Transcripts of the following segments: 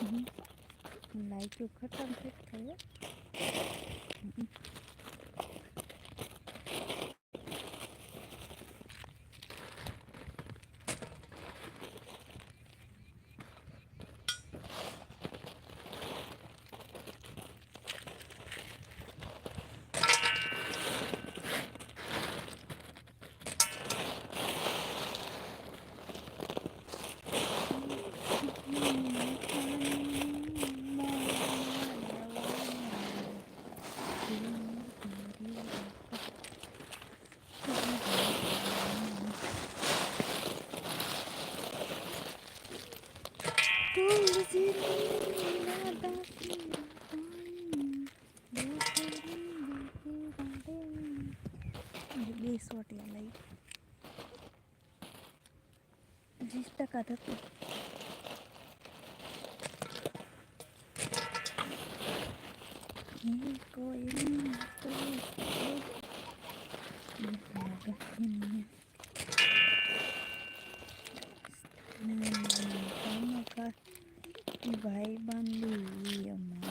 Light ખતમ થઈ ગઈ બે સોટિયા લઈ વીસ ટકા થતું કોઈ vai Bambi, iya, mano.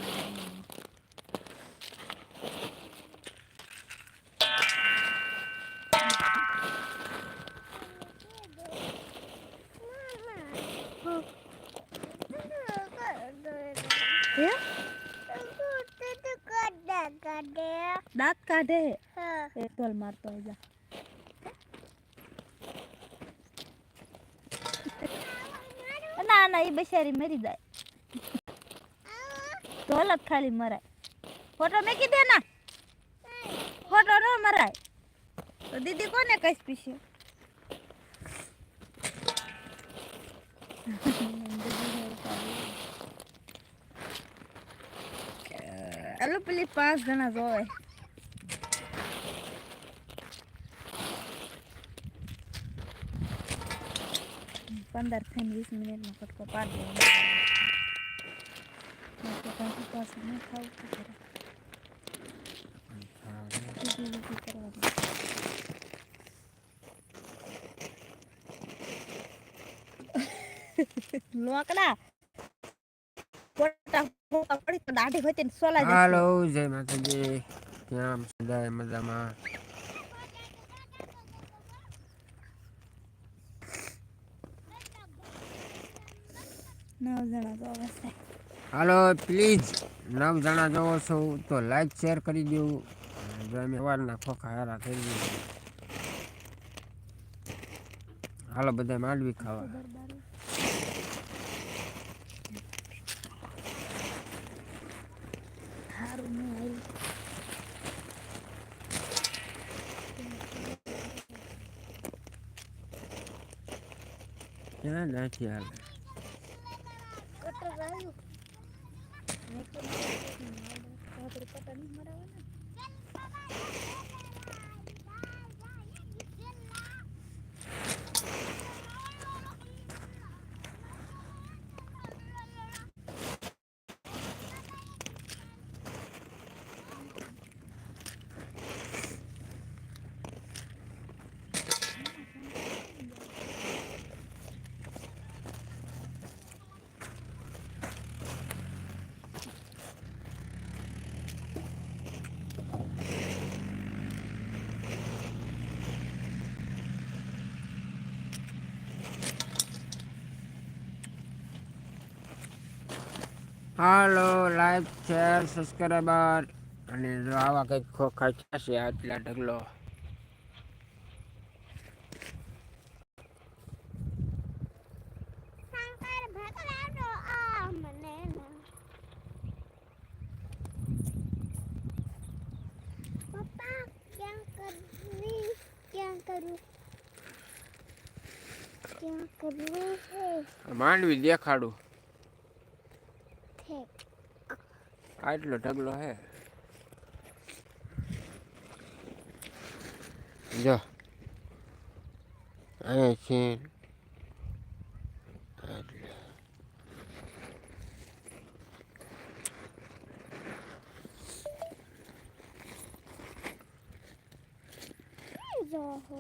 Ya? Dat kade. Itu almarto aja. Nah, nah, ibu sharing meri dah. જ ખાલી મરાય. ફોટો મેકી દે ના. ફોટો ન મરાય. તો દીદી કોને કહીશ પીશે? હાલો પેલી પાંચ જણા જોવે. પંદર થઈને વીસ મિનિટનો ફટકો પાડી દેવાનો તો પાછું પાછું ન ખાવું તો જય મજામાં? નવ જણા તો છે. હાલો પ્લીઝ નવ જણા જોવો છો તો લાઈક શેર કરી દેવું જો અમે સવારના ખોખા હારા કરી દઉં હાલો બધા માંડવી ખાવા. ક્યાં નાખી હાલ? કટર આવ્યું મેં તો આપણે કટર નહીં મરાવવાના હાલો લાઈક શેર સબસ્ક્રાઈબર અને જો આવા કંઈક ખોખા થશે આટલા ઢગલો. માંડવી દેખાડું. ઠેક આટલો ઢગલો હે જો અહીંયા છે આટલે. જો હો